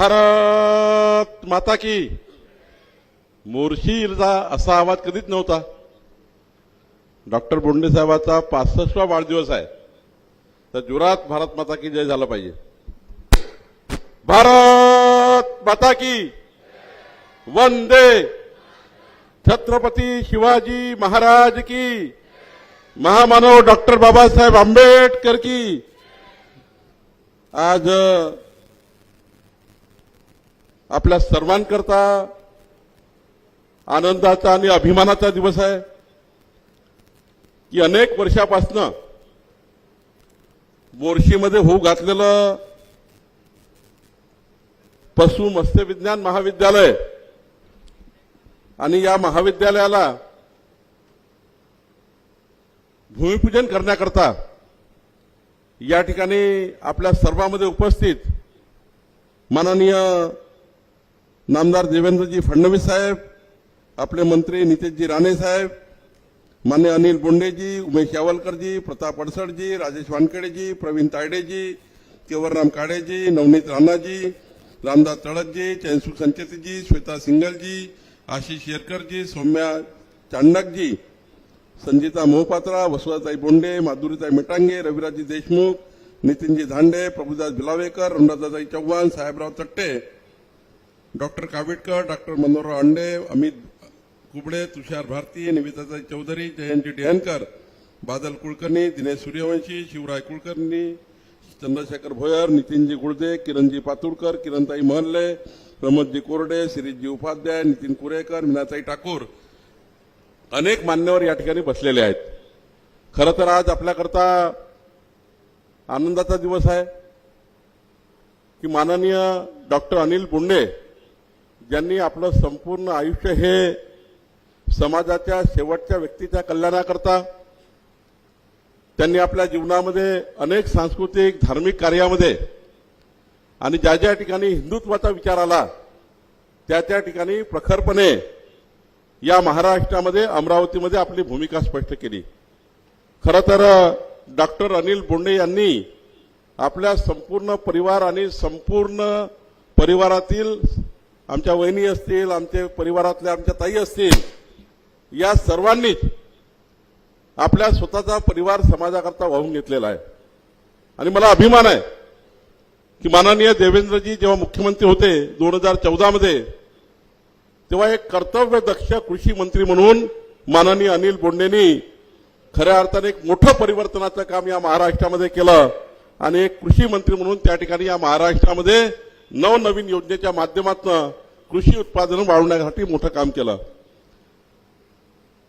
भारत माता की. मोर्शीचा असा आवाज कधीच नव्हता. डॉक्टर बोंडे साहेबाचा पासष्टवा वाढदिवस आहे. तर जुरात भारत माता की जय झाला पाहिजे. भारत माता की. वंदे. छत्रपती शिवाजी महाराज की. महामानव डॉक्टर बाबासाहेब आंबेडकर की. आज आपल्या सर्वांकरता आनंदाचा आणि अभिमानाचा दिवस आहे. की अनेक वर्षापासनं मोर्शीमध्ये होऊ घातलेलं पशु मत्स्य विज्ञान महाविद्यालय आणि या महाविद्यालयाला भूमिपूजन करण्याकरता या ठिकाणी आपल्या सर्वांमध्ये उपस्थित माननीय नामदार देवेंद्रजी फडणवीस साहेब आपले मंत्री नितेशजी राणे साहेब मान्य अनिल बोंडेजी उमेश यावलकरजी प्रताप अडसडजी राजेश वानखेडेजी प्रवीण तायडेजी केवरराम काळेजी नवनीत राणाजी रामदास तळतजी चैनसुख संचेतीजी श्वेता सिंगलजी आशिष येरकरजी सौम्या चांडकजी संजिता मोहपात्रा वसुधाताई बोंडे माधुरीताई मिटांगे रविराजी देशमुख नितीनजी धांडे प्रभुदास भिलावेकर अनुराधाताई चव्हाण साहेबराव चट्टे डॉक्टर कावेटकर डॉक्टर मनोहरराव अंडे अमित कुबडे तुषार भारती निविताताई चौधरी जयंती डेहनकर बादल कुलकर्णी दिनेश सूर्यवंशी शिवराय कुलकर्णी चंद्रशेखर भोयर नितीनजी गुळदे किरणजी पातुरकर किरणताई महल्ले प्रमोदजी कोरडे शिरीषजी उपाध्याय नितीन कुरेकर मीनाताई ठाकूर. अनेक मान्यवर या ठिकाणी बसलेले आहेत. खरं तर आज आपल्याकरता आनंदाचा दिवस आहे की माननीय डॉक्टर अनिल बोंडे ज्यांनी आपलं संपूर्ण आयुष्य हे समाजाच्या शेवटच्या व्यक्तीच्या कल्याणाकरता त्यांनी आपल्या जीवनामध्ये अनेक सांस्कृतिक धार्मिक कार्यामध्ये आणि ज्या ज्या ठिकाणी हिंदुत्वाचा विचार आला त्या त्या ठिकाणी प्रखरपणे या महाराष्ट्रामध्ये अमरावतीमध्ये आपली भूमिका स्पष्ट केली. खरं तर डॉक्टर अनिल बोंडे यांनी आपल्या संपूर्ण परिवार आणि संपूर्ण परिवारातील आमच्या वहिनी असतील आमचे परिवारातल्या आमच्या ताई असतील या सर्वांनीच आपल्या स्वतःचा परिवार समाजाकरता वाहून घेतलेला आहे. आणि मला अभिमान आहे की माननीय देवेंद्रजी जेव्हा मुख्यमंत्री होते दोन हजार चौदामध्ये तेव्हा एक कर्तव्य दक्ष कृषी मंत्री म्हणून माननीय अनिल बोंडेंनी खऱ्या अर्थाने एक मोठं परिवर्तनाचं काम या महाराष्ट्रामध्ये केलं आणि एक कृषी मंत्री म्हणून त्या ठिकाणी या महाराष्ट्रामध्ये नवनवीन योजनेच्या माध्यमातून कृषी उत्पादन वाढवण्यासाठी मोठं काम केलं.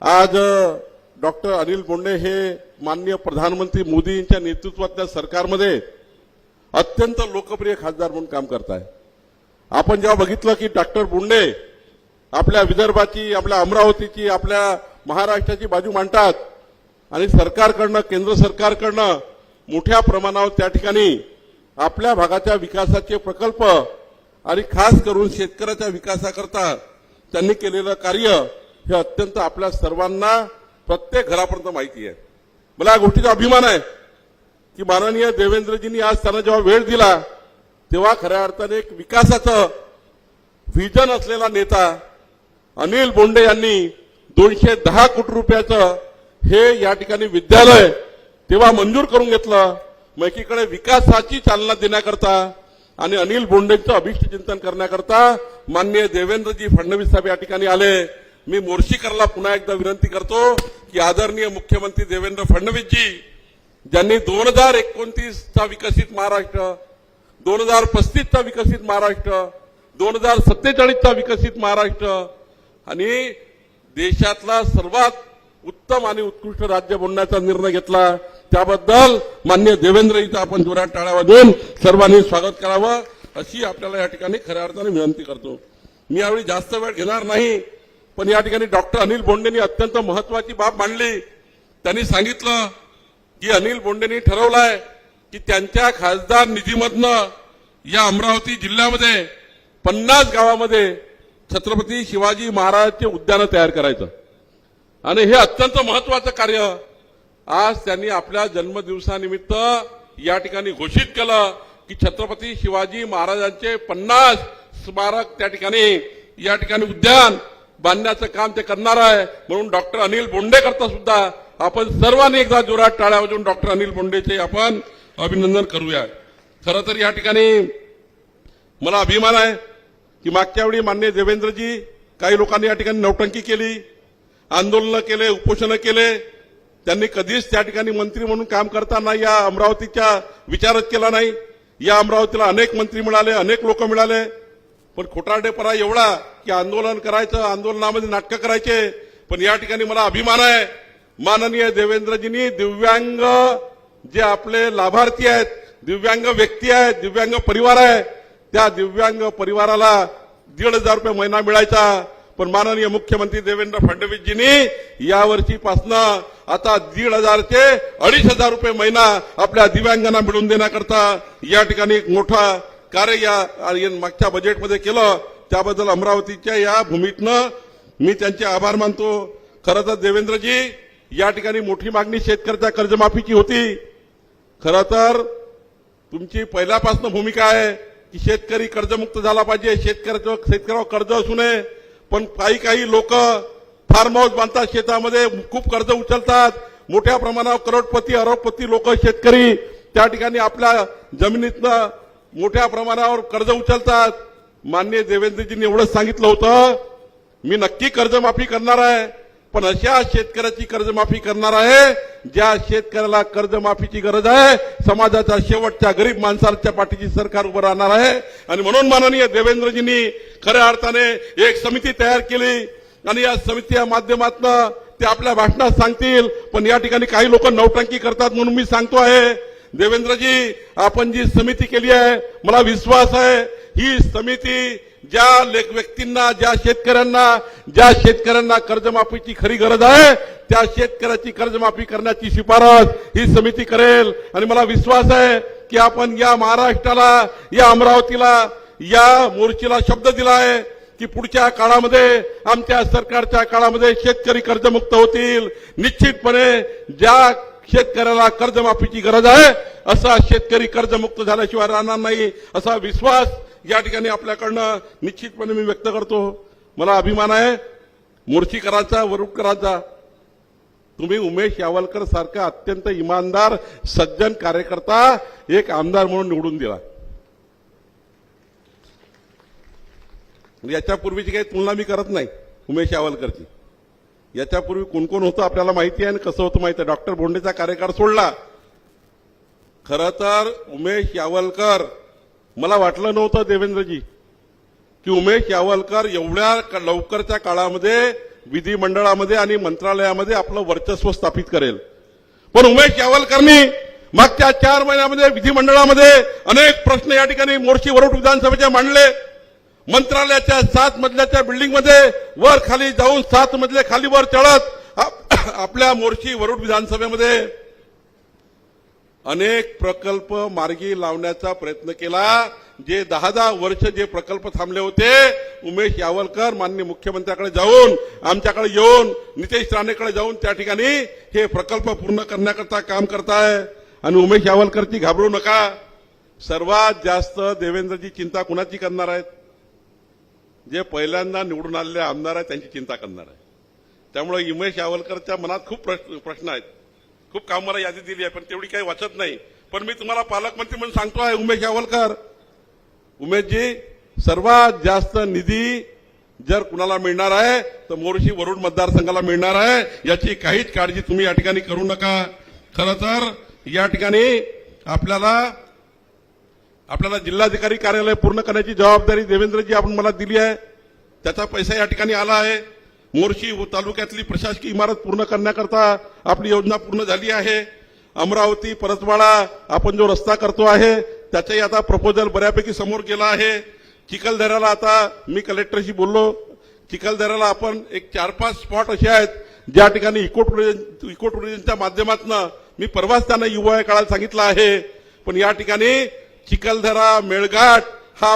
आज डॉक्टर अनिल बोंडे हे माननीय प्रधानमंत्री मोदी यांच्या नेतृत्वातल्या सरकारमध्ये अत्यंत लोकप्रिय खासदार म्हणून काम करत आहे आपण जेव्हा बघितलं की डॉक्टर बोंडे आपल्या विदर्भाची आपल्या अमरावतीची आपल्या महाराष्ट्राची बाजू मांडतात आणि सरकारकडनं केंद्र सरकारकडनं मोठ्या प्रमाणावर त्या ठिकाणी आपल्या भागाच्या विकासाचे प्रकल्प आणि खास करून शेतकऱ्याच्या विकासाकरता त्यांनी केलेलं कार्य हे अत्यंत आपल्या सर्वांना प्रत्येक घरापर्यंत माहिती आहे. मला या गोष्टीचा अभिमान आहे की माननीय देवेंद्रजींनी आज त्यांना जेव्हा वेळ दिला तेव्हा खऱ्या अर्थाने एक विकासाचं व्हिजन असलेला नेता अनिल बोंडे यांनी दोनशे दहा कोटी रुपयाचं हे या ठिकाणी विद्यालय तेव्हा मंजूर करून घेतलं. मग एकीकडे विकासाची चालना देण्याकरता आणि अनिल बोंडेंचं अभिष्ट चिंतन करण्याकरता माननीय देवेंद्रजी फडणवीस साहेब या ठिकाणी आले. मी मोर्शीकरला पुन्हा एकदा विनंती करतो की आदरणीय मुख्यमंत्री देवेंद्र फडणवीसजी ज्यांनी दोन हजार एकोणतीसचा विकसित महाराष्ट्र दोन हजार पस्तीसचा विकसित महाराष्ट्र दोन हजार सत्तेचाळीसचा विकसित महाराष्ट्र आणि देशातला सर्वात उत्तम आणि उत्कृष्ट राज्य बनण्याचा निर्णय घेतला. त्याबद्दल मान्य देवेंद्र इथं आपण जोरात टाळ्या देऊन सर्वांनी स्वागत करावं अशी आपल्याला या ठिकाणी खऱ्या अर्थाने विनंती करतो. मी यावेळी जास्त वेळ घेणार नाही पण या ठिकाणी डॉक्टर अनिल बोंडेंनी अत्यंत महत्वाची बाब मांडली. त्यांनी सांगितलं की अनिल बोंडेंनी ठरवलंय की त्यांच्या खासदार निधीमधनं या अमरावती जिल्ह्यामध्ये पन्नास गावामध्ये छत्रपती शिवाजी महाराजचे उद्यानं तयार करायचं. आणि हे अत्यंत महत्वाचं कार्य आज त्यांनी आपल्या जन्मदिवसानिमित्त या ठिकाणी घोषित केलं की छत्रपती शिवाजी महाराजांचे पन्नास स्मारक त्या ठिकाणी या ठिकाणी उद्यान बांधण्याचं काम ते करणार आहे. म्हणून डॉक्टर अनिल बोंडे करता सुद्धा आपण सर्वांनी एकदा जोरात टाळ्या वाजून डॉक्टर अनिल बोंडेचे आपण अभिनंदन करूया. खरं तर या ठिकाणी मला अभिमान आहे की मागच्या वेळी मान्य देवेंद्रजी काही लोकांनी या ठिकाणी नौटंकी केली आंदोलनं केले उपोषणं केले त्यांनी कधीच त्या ठिकाणी मंत्री म्हणून काम करताना या अमरावतीच्या विचारच केला नाही. या अमरावतीला अनेक मंत्री मिळाले अनेक लोक मिळाले. पण खोटारडेपणा एवढा की आंदोलन करायचं आंदोलनामध्ये नाटकं करायचे पण या ठिकाणी मला अभिमान आहे. माननीय देवेंद्रजींनी दिव्यांग जे आपले लाभार्थी आहेत दिव्यांग व्यक्ती आहेत दिव्यांग परिवार आहे त्या दिव्यांग परिवाराला दीड हजार रुपये महिना मिळायचा. पण माननीय मुख्यमंत्री देवेंद्र फडणवीसजींनी यावर्षीपासनं आता दीड हजार ते अडीच हजार रुपये महिना आपल्या दिव्यांगांना मिळवून देण्याकरता या ठिकाणी एक मोठा कार्य या या मागच्या बजेटमध्ये केलं. त्याबद्दल अमरावतीच्या या भूमीतनं मी त्यांचे आभार मानतो. खरं तर देवेंद्रजी या ठिकाणी मोठी मागणी शेतकऱ्याच्या कर्जमाफीची होती. खरं तर तुमची पहिल्यापासून भूमिका आहे की शेतकरी कर्जमुक्त झाला पाहिजे शेतकऱ्याचं शेतकऱ्यावर कर्ज असू नये. पण काही काही लोक फार्म हाऊस बांधतात शेतामध्ये खूप कर्ज उचलतात. मोठ्या प्रमाणावर करोडपती अरबपती लोक शेतकरी त्या ठिकाणी आपल्या जमिनीतनं मोठ्या प्रमाणावर कर्ज उचलतात. मान्य देवेंद्रजींनी एवढंच सांगितलं होतं. मी नक्की कर्जमाफी करणार आहे. पण अशा शेतकऱ्याची कर्जमाफी करणार आहे ज्या शेतकऱ्याला कर्जमाफीची गरज आहे समाजाच्या शेवटच्या गरीब माणसाच्या पाठीची सरकार उभं राहणार आहे. आणि म्हणून माननीय देवेंद्रजींनी खऱ्या अर्थाने एक समिती तयार केली. आणि या समितीच्या माध्यमातून ते आपल्या भाषणात सांगतील पण या ठिकाणी काही लोक नौटंकी करतात म्हणून मी सांगतो आहे. देवेंद्रजी आपण जी समिती केली आहे मला विश्वास आहे ही समिती ज्या व्यक्तींना ज्या शेतकऱ्यांना ज्या शेतकऱ्यांना कर्जमाफीची खरी गरज आहे त्या शेतकऱ्याची कर्जमाफी करण्याची शिफारस ही समिती करेल. आणि मला विश्वास आहे की आपण या महाराष्ट्राला या अमरावतीला या मोर्चीला शब्द दिला आहे की पुढच्या काळामध्ये आमच्या सरकारच्या काळामध्ये शेतकरी कर्जमुक्त होतील. निश्चितपणे ज्या शेतकऱ्याला कर्जमाफीची गरज आहे असा शेतकरी कर्जमुक्त झाल्याशिवाय राहणार नाही असा विश्वास या ठिकाणी आपल्याकडनं निश्चितपणे मी व्यक्त करतो. मला अभिमान आहे. मोर्चीकरांचा वरुडकरांचा. तुम्ही उमेश यावलकर सारखा अत्यंत इमानदार सज्जन कार्यकर्ता एक आमदार म्हणून निवडून दिला. याच्यापूर्वीची काही तुलना मी करत नाही उमेश यावलकरची. याच्यापूर्वी कोण कोण होतं आपल्याला माहिती आहे आणि कसं होतं माहिती आहे. डॉक्टर बोंडेचा कार्यकाळ सोडला. खरं तर उमेश यावलकर मला वाटलं नव्हतं देवेंद्रजी की उमेश यावलकर एवढ्या लवकरच्या काळामध्ये विधिमंडळामध्ये आणि मंत्रालयामध्ये आपलं वर्चस्व स्थापित करेल. पण उमेश यावलकरनी मागच्या चार महिन्यामध्ये विधिमंडळामध्ये अनेक प्रश्न या ठिकाणी मोर्शी वरुड विधानसभेचे मांडले. मंत्रालयाच्या सात मजल्याच्या बिल्डिंगमध्ये वर खाली जाऊन सात मजले खाली वर चढत आपल्या मोर्शी वरुड विधानसभेमध्ये अनेक प्रकल्प मार्गी लावण्याचा प्रयत्न केला. जे दहा दहा वर्ष जे प्रकल्प थांबले होते उमेश यावलकर माननीय मुख्यमंत्र्याकडे जाऊन आमच्याकडे येऊन नितेश राणेकडे जाऊन त्या ठिकाणी हे प्रकल्प पूर्ण करण्याकरता काम करताय. आणि उमेश यावलकरची घाबरू नका. सर्वात जास्त देवेंद्रजी चिंता कुणाची करणार आहेत? जे पहिल्यांदा निवडून आलेले आमदार आहेत त्यांची चिंता करणार आहे त्यामुळे उमेश यावलकरच्या मनात खूप प्रश्न प्रश्न आहेत. खूप कामाला यादी दिली आहे पण तेवढी काही वाचत नाही. पण मी तुम्हाला पालकमंत्री म्हणून सांगतो आहे उमेश यावलकर. उमेशजी सर्वात जास्त निधी जर कुणाला मिळणार आहे तर मोर्शी वरुड मतदारसंघाला मिळणार आहे. याची काहीच काळजी तुम्ही या ठिकाणी करू नका. खरं तर या ठिकाणी आपल्याला आपल्याला जिल्हाधिकारी कार्यालय पूर्ण करण्याची जबाबदारी देवेंद्रजी आपण मला दिली आहे. त्याचा पैसा या ठिकाणी आला आहे. मोर्शी व तालुक्यातली प्रशासकीय इमारत पूर्ण करण्याकरता आपली योजना पूर्ण झाली आहे. अमरावती परतवाडा आपण जो रस्ता करतो आहे त्याचाही आता प्रपोजल बऱ्यापैकी समोर गेला आहे. चिखलदऱ्याला आता मी कलेक्टरशी बोललो. चिखलदऱ्याला आपण एक चार पाच स्पॉट असे आहेत ज्या ठिकाणी इको टुरिझम इको टुरिझमच्या माध्यमातून मी परवाच त्यांना युवा काळात सांगितलं आहे. पण या ठिकाणी चिखलदरा मेळघाट हा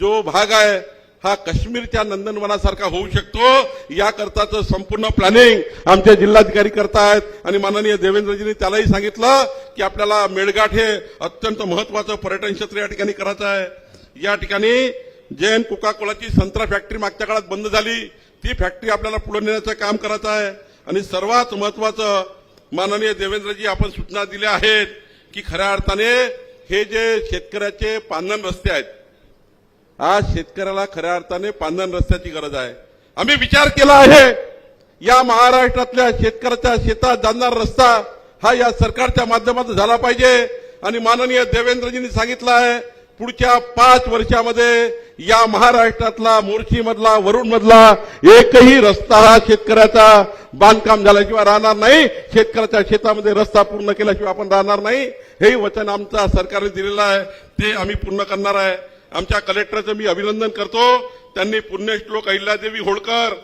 जो भाग आहे हा काश्मीरच्या नंदनवनासारखा होऊ शकतो. याकरताचं संपूर्ण प्लॅनिंग आमचे जिल्हाधिकारी करतायत. आणि माननीय देवेंद्रजींनी त्यालाही सांगितलं की आपल्याला मेळघाट हे अत्यंत महत्वाचं पर्यटन क्षेत्र या ठिकाणी करायचं आहे. या ठिकाणी जैन कोका कोलाची संत्रा फॅक्टरी मागच्या काळात बंद झाली. ती फॅक्टरी आपल्याला पुढे नेण्याचं काम करायचं आहे. आणि सर्वात महत्वाचं माननीय देवेंद्रजी आपण सूचना दिल्या आहेत की खऱ्या अर्थाने हे जे शेतकऱ्याचे पानन रस्ते आहेत आज शेतकऱ्याला खऱ्या अर्थाने पांधन रस्त्याची गरज आहे. आम्ही विचार केला आहे या महाराष्ट्रातल्या शेतकऱ्याच्या शेतात जाणारा रस्ता हा या सरकारच्या माध्यमातून झाला पाहिजे. आणि माननीय देवेंद्रजींनी सांगितलं आहे पुढच्या पाच वर्षामध्ये या महाराष्ट्रातला मोर्शी मधला वरुण मधला एकही रस्ता हा शेतकऱ्याचा बांधकाम झाल्याशिवाय राहणार नाही. शेतकऱ्याच्या शेतामध्ये रस्ता पूर्ण केल्याशिवाय आपण राहणार नाही. हेही वचन आमचा सरकारने दिलेलं आहे ते आम्ही पूर्ण करणार आहे. आमच्या कलेक्टरचं मी अभिनंदन करतो. त्यांनी पुण्यश्लोक अहिल्यादेवी होळकर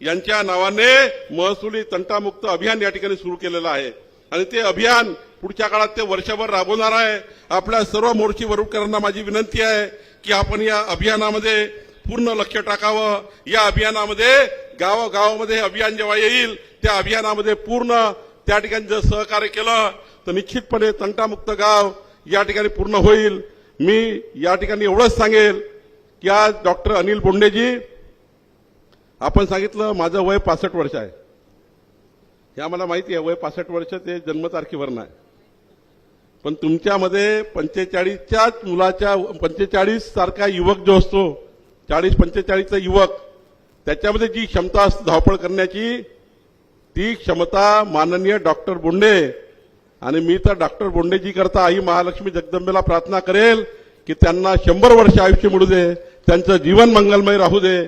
यांच्या नावाने महसुली तंटामुक्त अभियान या ठिकाणी सुरू केलेलं आहे. आणि ते अभियान पुढच्या काळात ते वर्षभर राबवणार आहे. आपल्या सर्व मोर्ची वरुडकरांना माझी विनंती आहे की आपण या अभियानामध्ये पूर्ण लक्ष टाकावं. या अभियानामध्ये गावागावामध्ये हे अभियान जेव्हा येईल त्या अभियानामध्ये पूर्ण त्या ठिकाणी जर सहकार्य केलं तर निश्चितपणे तंटामुक्त गाव या ठिकाणी पूर्ण होईल. मी या ठिकाणी एवढंच सांगेल की आज डॉक्टर अनिल बोंडेजी आपण सांगितलं माझं वय पासष्ट वर्ष आहे. हे आम्हाला माहिती आहे वय पासष्ट वर्ष ते जन्मतारखेवर नाही पण तुमच्यामध्ये पंचेचाळीसच्याच मुलाच्या पंचेचाळीस सारखा युवक जो असतो चाळीस पंचेचाळीसचा युवक त्याच्यामध्ये जी क्षमता असते धावपळ करण्याची ती क्षमता माननीय डॉक्टर बोंडे आणि मी तर डॉक्टर बोंडेजी करता आई महालक्ष्मी जगदंबेला प्रार्थना करेल की त्यांना शंभर वर्ष आयुष्य मिळू दे त्यांचं जीवन मंगलमय राहू दे.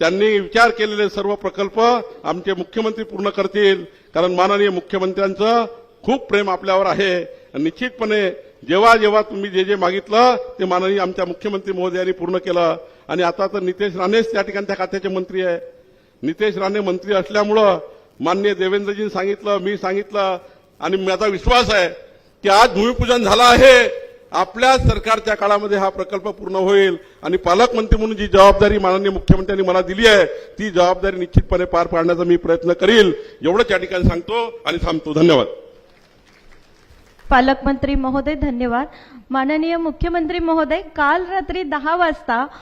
त्यांनी विचार केलेले सर्व प्रकल्प आमचे मुख्यमंत्री पूर्ण करतील कारण माननीय मुख्यमंत्र्यांचं खूप प्रेम आपल्यावर आहे. आणि निश्चितपणे जेव्हा जेव्हा तुम्ही जे जे मागितलं ते माननीय आमच्या मुख्यमंत्री महोदयांनी पूर्ण केलं. आणि आता तर नितेश राणेच त्या ठिकाणी त्या खात्याचे मंत्री आहे. नितेश राणे मंत्री असल्यामुळं मान्य देवेंद्रजींनी सांगितलं मी सांगितलं आणि माझा विश्वास आहे की आज भूमिपूजन झालं आहे. आपल्या सरकारच्या काळामध्ये हा प्रकल्प पूर्ण होईल. आणि पालकमंत्री म्हणून जी जबाबदारी माननीय मुख्यमंत्र्यांनी मला दिली आहे ती जबाबदारी निश्चितपणे पार पाडण्याचा मी प्रयत्न करील. एवढंच या ठिकाणी सांगतो आणि थांबतो. धन्यवाद. पालकमंत्री महोदय धन्यवाद. माननीय मुख्यमंत्री महोदय काल रात्री दहा वाजता